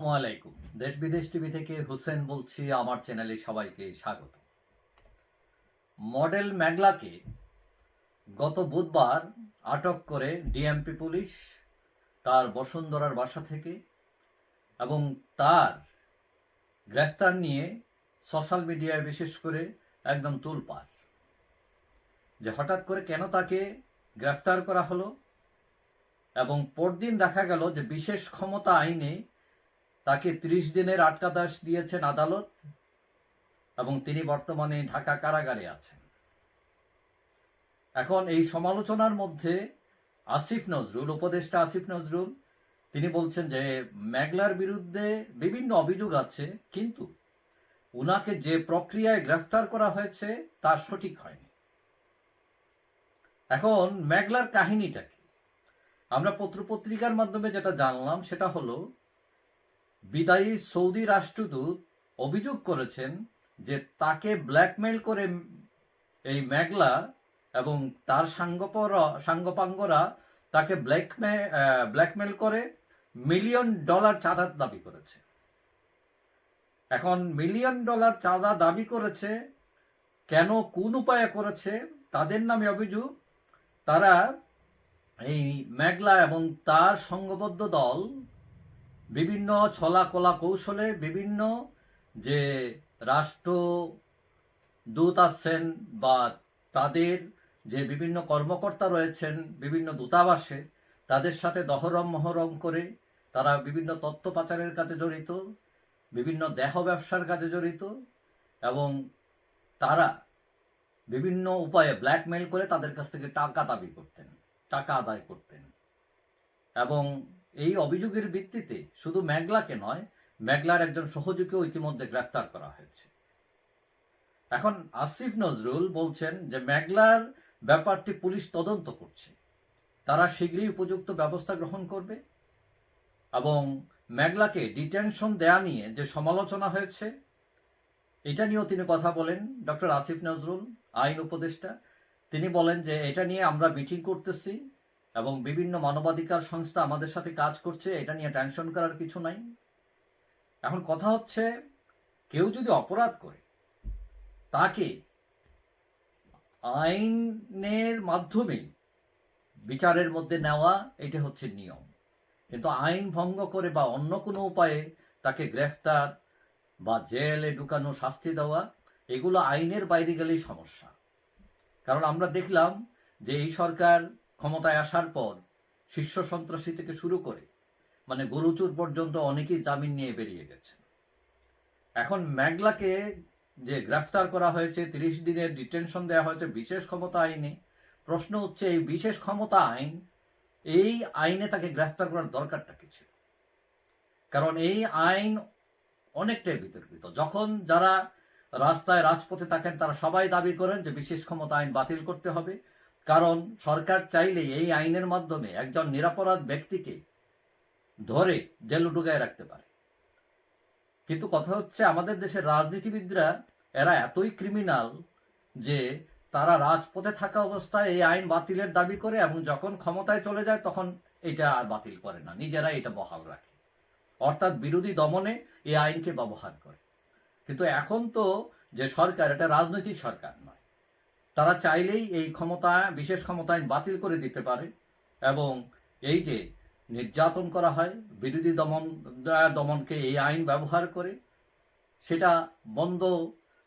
আলাইকুম দেশ বিদেশ টিভি থেকে হুসেন বলছি, আমার চ্যানেলে সবাইকে স্বাগত। মডেল ম্যাগলাকে গত বুধবার আটক করে ডিএমপি পুলিশ, তার বসুন্ধরার বাসা থেকে এবং তার গ্রেফতার নিয়ে সোশ্যাল মিডিয়ায় বিশেষ করে একদম তুলপার। যে হঠাৎ করে কেন তাকে গ্রেফতার করা হলো এবং পরদিন দেখা গেল যে বিশেষ ক্ষমতা আইনে তাকে ত্রিশ দিনের আটকাদাস দিয়েছেন আদালত এবং তিনি বর্তমানে ঢাকা কারাগারে আছেন। এখন এই সমালোচনার মধ্যে আসিফ নজরুল, উপদেষ্টা আসিফ নজরুল, তিনি বলছেন যে ম্যাগলার বিরুদ্ধে বিভিন্ন অভিযোগ আছে, কিন্তু উনাকে যে প্রক্রিয়ায় গ্রেফতার করা হয়েছে তা সঠিক হয়নি। এখন ম্যাগলার কাহিনীটা কি? আমরা পত্রপত্রিকার মাধ্যমে যেটা জানলাম সেটা হলো বিদায়ী সৌদি রাষ্ট্রদূত অভিযোগ করেছেন যে তাকে ব্ল্যাকমেল করে এই মেঘলা এবং তার সাঙ্গপর সাঙ্গপাঙ্গরা তাকে ব্ল্যাকমে ব্ল্যাকমেল করে মিলিয়ন ডলার চাঁদার দাবি করেছে। এখন মিলিয়ন ডলার চাঁদা দাবি করেছে, কেন, কোন উপায়ে করেছে, তাদের নামে অভিযোগ, তারা এই মেঘলা এবং তার সংঘবদ্ধ দল বিভিন্ন ছলা কলা কৌশলে বিভিন্ন যে রাষ্ট্র দূত আছেন বা তাদের যে বিভিন্ন কর্মকর্তা রয়েছেন, বিভিন্ন দূতাবাসে, তাদের সাথে দহরম মহরম করে তারা বিভিন্ন তথ্য পাচারের কাজে জড়িত, বিভিন্ন দেহ ব্যবসার কাজে জড়িত এবং তারা বিভিন্ন উপায়ে ব্ল্যাকমেল করে তাদের কাছ থেকে টাকা দাবি করতেন, টাকা আদায় করতেন এবং এই অভিযোগের ভিত্তিতে শুধু ম্যাগলাকে নয়, ম্যাগলার একজন সহযোগীও ইতিমধ্যে গ্রেফতার করা হয়েছে। এখন আসিফ নজরুল বলছেন যে ম্যাগলার ব্যাপারটি পুলিশ তদন্ত করছে। তারা শীঘ্রই উপযুক্ত ব্যবস্থা গ্রহণ করবে এবং ম্যাগলাকে ডিটেনশন দেয়া নিয়ে যে সমালোচনা হয়েছে, এটা নিয়েও তিনি কথা বলেন ডক্টর আসিফ নজরুল, আইন উপদেষ্টা। তিনি বলেন যে এটা নিয়ে আমরা মিটিং করতেছি এবং বিভিন্ন মানবাধিকার সংস্থা আমাদের সাথে কাজ করছে, এটা নিয়ে টেনশন করার কিছু নাই। এখন কথা হচ্ছে, কেউ যদি অপরাধ করে, তাকে আইনের মাধ্যমে বিচারের মধ্যে নেওয়া, এটা হচ্ছে নিয়ম। কিন্তু আইন ভঙ্গ করে বা অন্য কোনো উপায়ে তাকে গ্রেফতার বা জেলে ঢুকানো শাস্তি দেওয়া, এগুলো আইনের বাইরে গেলেই সমস্যা। কারণ আমরা দেখলাম যে এই সরকার ক্ষমতায় আসার পর শীর্ষ সন্ত্রাসী থেকে শুরু করে মানে গরুচুর পর্যন্ত অনেকেই জামিন নিয়ে বেরিয়ে গেছে এখন ম্যাগলাকে যে গ্রেফতার করা হয়েছে, তিরিশ দিনের ডিটেনশন দেওয়া হয়েছে বিশেষ ক্ষমতা আইনে, প্রশ্ন হচ্ছে এই বিশেষ ক্ষমতা আইন, এই আইনে তাকে গ্রেফতার করার দরকারটা কি ছিল? কারণ এই আইন অনেকটাই বিতর্কিত। যখন যারা রাস্তায় রাজপথে থাকেন, তারা সবাই দাবি করেন যে বিশেষ ক্ষমতা আইন বাতিল করতে হবে। কারণ সরকার চাইলে এই আইনের মাধ্যমে একজন নিরাপরাধ ব্যক্তিকে ধরে জেল ঢুকায় রাখতে পারে। কিন্তু কথা হচ্ছে, আমাদের দেশের রাজনীতিবিদরা, এরা এতই ক্রিমিনাল যে তারা রাজপথে থাকা অবস্থায় এই আইন বাতিলের দাবি করে এবং যখন ক্ষমতায় চলে যায় তখন এটা আর বাতিল করে না নিজেরা এটা বহাল রাখে। অর্থাৎ বিরোধী দমনে এই আইনকে ব্যবহার করে। কিন্তু এখন তো যে সরকার, এটা রাজনৈতিক সরকার নয়। তারা চাইলেই এই ক্ষমতা, বিশেষ ক্ষমতা বাতিল করে দিতে পারে এবং এই যে নির্যাতন করা হয়, বিরোধী দমন দমনকে এই আইন ব্যবহার করে, সেটা বন্ধ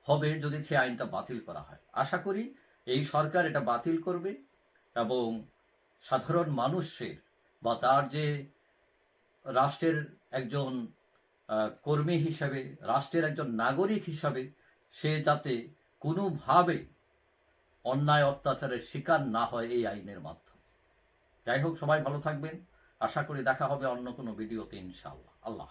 হবে যদি সে আইনটা বাতিল করা হয়। আশা করি এই সরকার এটা বাতিল করবে এবং সাধারণ মানুষের বা তার যে রাষ্ট্রের একজন কর্মী হিসাবে, রাষ্ট্রের একজন নাগরিক হিসাবে সে যাতে কোনোভাবে অন্যায় অত্যাচারের শিকার না হয় এই আইনের মাধ্যমে। যাই হোক, সবাই ভালো থাকবেন। আশা করি দেখা হবে অন্য কোনো ভিডিওতে ইনশাআল্লাহ। আল্লাহ